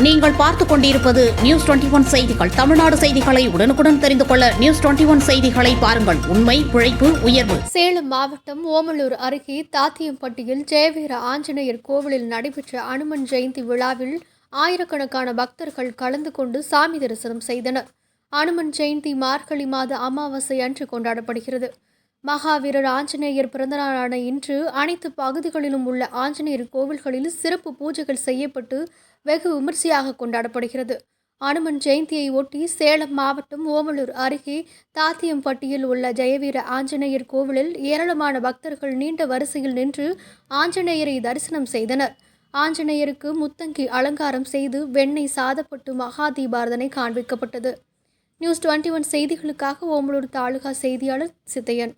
நீங்கள் பார்த்துக் கொண்டிருப்பது நியூஸ் டுவெண்டி ஒன் செய்திகள். தமிழ்நாடு செய்திகளை உடனுக்குடன் தெரிந்து கொள்ள நியூஸ் டுவெண்டி ஒன் செய்திகளை பாருங்கள். உண்மை உழைப்பு உயர்வு. சேலம் மாவட்டம் ஓமலூர் அருகே தாத்தியம்பட்டியில் ஜெயவீர ஆஞ்சநேயர் கோவிலில் நடைபெற்ற அனுமன் ஜெயந்தி விழாவில் ஆயிரக்கணக்கான பக்தர்கள் கலந்து கொண்டு சாமி தரிசனம் செய்தனர். அனுமன் ஜெயந்தி மார்கழி மாத அமாவாசை அன்று கொண்டாடப்படுகிறது. மகாவீரர் ஆஞ்சநேயர் பிறந்தநாளான இன்று அனைத்து பகுதிகளிலும் உள்ள ஆஞ்சநேயர் கோவில்களில் சிறப்பு பூஜைகள் செய்யப்பட்டு வெகு விமர்சையாக கொண்டாடப்படுகிறது. அனுமன் ஜெயந்தியை ஒட்டி சேலம் மாவட்டம் ஓமலூர் அருகே தாத்தியம்பட்டியில் உள்ள ஜெயவீர ஆஞ்சநேயர் கோவிலில் ஏராளமான பக்தர்கள் நீண்ட வரிசையில் நின்று ஆஞ்சநேயரை தரிசனம் செய்தனர். ஆஞ்சநேயருக்கு முத்தங்கி அலங்காரம் செய்து வெண்ணெய் சாதப்பட்டு மகா தீபாரதனை காண்பிக்கப்பட்டது. நியூஸ் டுவெண்ட்டி ஒன் செய்திகளுக்காக ஓமலூர் தாலுகா செய்தியாளர் சித்தையன்.